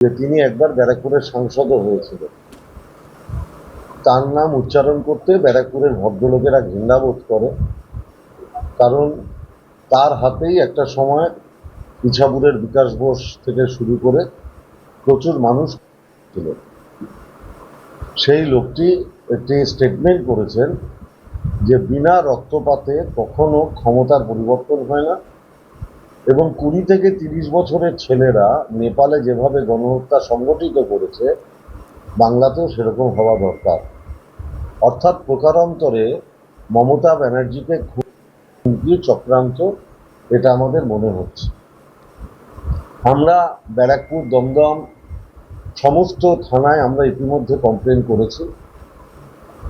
যে তিনি একবার ব্যারাকপুরের সাংসদও হয়েছিলেন। তার নাম উচ্চারণ করতে ব্যারাকপুরের ভদ্রলোকেরা ঘৃণাবোধ করে কারণ তার হাতেই একটা সময় ইছাপুরের বিকাশ বোস থেকে শুরু করে প্রচুর মানুষ ছিল। সেই লোকটি একটি স্টেটমেন্ট করেছেন যে বিনা রক্তপাতে কখনো ক্ষমতার পরিবর্তন হয় না। এবং কুড়ি থেকে তিরিশ বছরের ছেলেরা নেপালে যেভাবে গণহত্যা সংগঠিত করেছে, বাংলাতেও সেরকম হওয়া দরকার। অর্থাৎ প্রকারান্তরে মমতা ব্যানার্জিকে খুবই চক্রান্ত, এটা আমাদের মনে হচ্ছে। আমরা ব্যারাকপুর দমদম সমস্ত থানায় আমরা ইতিমধ্যে কমপ্লেন করেছি।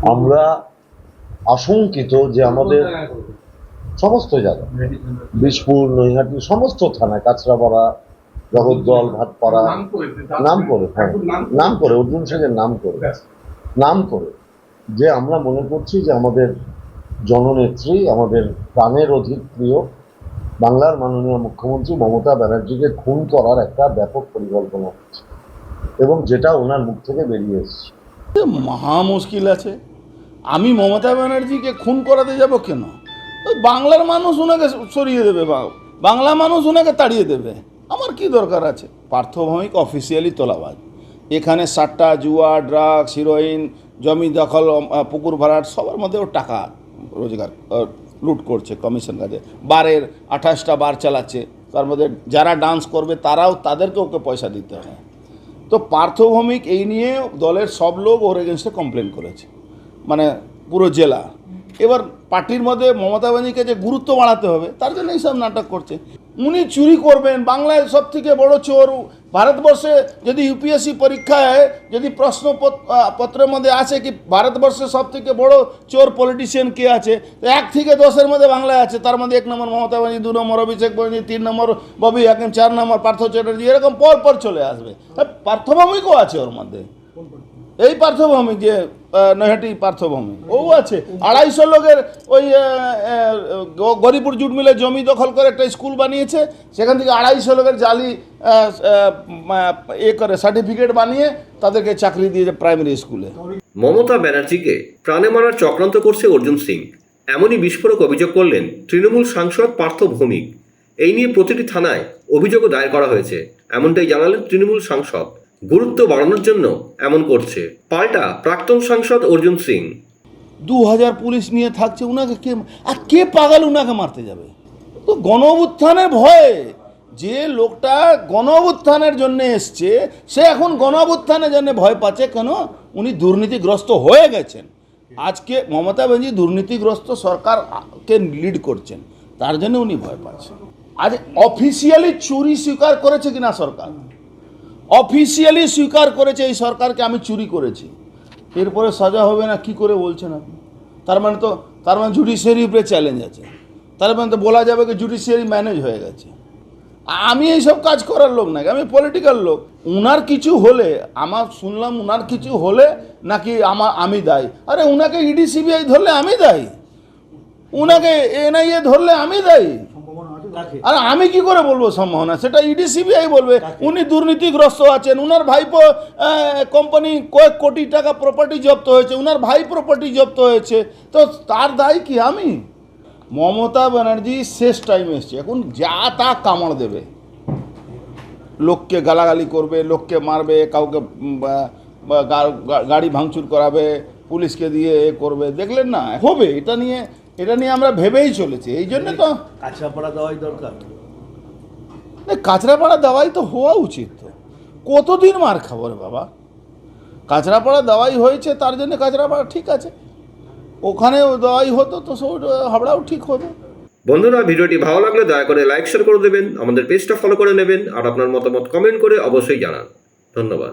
আমরা আশঙ্কিত যে আমাদের সমস্ত জায়গা। বিষপুর, নৈহাটি, সমস্ত থানায়, কাঁচরাপাড়া, জগদ্দল, ভাটপাড়া নাম করে হ্যাঁ নাম করে অর্জুন সিংয়ের নাম করে নাম করে যে আমরা মনে করছি যে আমাদের জননেত্রী, আমাদের প্রাণের অধিক প্রিয়, বাংলার মাননীয় মুখ্যমন্ত্রী মমতা ব্যানার্জিকে খুন করার একটা ব্যাপক পরিকল্পনা হচ্ছে এবং যেটা ওনার মুখ থেকে বেরিয়ে এসেছে। মহা মুশকিল আছে। আমি মমতা ব্যানার্জিকে খুন করাতে যাব কেন? বাংলার মানুষ ওনাকে সরিয়ে দেবে বা বাংলা মানুষ ওনাকে তাড়িয়ে দেবে। আমার কি দরকার আছে? পার্থভৌমিক অফিসিয়ালি তোলাবাজ। এখানে সাট্টা, জুয়া ড্রাগস হিরোইন জমি দখল পুকুর ভরাট, সবার মধ্যে ও টাকা রোজগার লুট করছে কমিশন কাজে। বারের আঠাশটা বার চালাচ্ছে। তার মধ্যে যারা ডান্স করবে, তারাও তাদেরকে ওকে পয়সা দিতে হয়। তো পার্থভৌমিক এই নিয়ে দলের সব লোক ওর এগেনস্টে কমপ্লেন করেছে। মানে পুরো জেলা। এবার পার্টির মধ্যে মমতা ব্যানার্জিকে যে গুরুত্ব বাড়াতে হবে, তার জন্য এইসব নাটক করছে। উনি চুরি করবেন, বাংলায় সব থেকে বড় চোর, ভারতবর্ষে যদি ইউপিএসসি পরীক্ষায় যদি প্রশ্ন পত্রের মধ্যে আছে কি ভারতবর্ষে সব থেকে বড় চোর পলিটিশিয়ান কে আছে এক থেকে দশের মধ্যে বাংলায় আছে, তার মধ্যে এক নম্বর মমতা ব্যানার্জি, দু নম্বর অভিষেক ব্যানার্জি, তিন নম্বর ববি হাকিম, চার নম্বর পার্থ চ্যাটার্জি, এরকম পর পর চলে আসবে। পার্থভৌমিকও আছে ওর মধ্যে। এই পার্থভূমি যে নৈহাটি পার্থভূমি। ও আছে। আড়াইশো লোকের ওই গরিপুর জুট মিলে জমি দখল করে একটা স্কুল বানিয়েছে। সেখান থেকে আড়াইশো লোকের জালি এ করে সার্টিফিকেট বানিয়ে তাদেরকে চাকরি দিয়েছে প্রাইমারি স্কুলে। মমতা ব্যানার্জিকে প্রাণে মারার চক্রান্ত করছে অর্জুন সিং। এমনই বিস্ফোরক অভিযোগ করলেন তৃণমূল সাংসদ পার্থ ভৌমিক। এই নিয়ে প্রতিটি থানায় অভিযোগও দায়ের করা হয়েছে। এমনটাই জানালেন তৃণমূল সাংসদ। গুরুত্ব বাড়ানোর জন্য এমন করছে। পাল্টা প্রাক্তন সাংসদ অর্জুন সিং। দু হাজার পুলিশ নিয়ে থাকছে উনাকে কে আর কে পাগল উনাকে মারতে যাবে? তো গণ ভয়ে যে লোকটা গণ জন্য এসছে, সে এখন গণ জন্য ভয় পাচ্ছে কেন? উনি দুর্নীতিগ্রস্ত হয়ে গেছেন। আজকে মমতা ব্যানার্জি দুর্নীতিগ্রস্ত সরকারকে লিড করছেন। তার জন্য উনি ভয় পাচ্ছেন। আজ অফিসিয়ালি চুরি স্বীকার করেছে কিনা সরকার? অফিসিয়ালি স্বীকার করেছে, এই সরকারকে আমি চুরি করেছি। এরপরে সাজা হবে না, কি করে বলছেন আপনি? তার মানে তো, তার মানে জুডিশিয়ারি উপরে চ্যালেঞ্জ আছে। তার মানে তো বলা যাবে কি জুডিশিয়ারি ম্যানেজ হয়ে গেছে। আমি এইসব কাজ করার লোক নাকি? আমি পলিটিক্যাল লোক। উনার কিছু হলে, আমার শুনলাম উনার কিছু হলে নাকি আমার, আমি দায়ী। আরে উনাকে ইডি সিবিআই ধরলে আমি দায়ী। উনাকে এনআইএ ধরলে আমি দায়ী। আর আমি কি করে বলব সম্ভাবনা? সেটা ইডি সিবিআই বলবে। উনি দুর্নীতিগ্রস্ত আছেন। উনার ভাইপো কোম্পানি কয়েক কোটি টাকা প্রপার্টি জব্দ হয়েছে। উনার ভাই প্রপার্টি জব্দ হয়েছে। তো তার দায় কি আমি? মমতা ব্যানার্জি শেষ টাইম এসছে। এখন যা তা কামড় দেবে। লোককে গালাগালি করবে লোককে মারবে কাউকে গাড়ি ভাঙচুর করাবে পুলিশকে দিয়ে এ করবে। দেখলেন না? হবে। এটা নিয়ে এটা নিয়ে আমরা ভেবেই চলেছি এই জন্য তো কাঁচরাপাড়া দেওয়াই দরকার। না, কাঁচরাপাড়া দাওয়াই তো হওয়া উচিত। তো কতদিন মার খাব রে বাবা? কাঁচরাপাড়া দাওয়াই হয়েছে তার জন্য কাঁচরাপাড়া ঠিক আছে। ওখানেও দাওয়াই হতো তো সব হাবড়াও ঠিক হবে বন্ধুরা ভিডিওটি ভালো লাগলে দয়া করে লাইক শেয়ার করে দেবেন আমাদের পেজটা ফলো করে নেবেন আর আপনার মতামত কমেন্ট করে অবশ্যই জানান। ধন্যবাদ।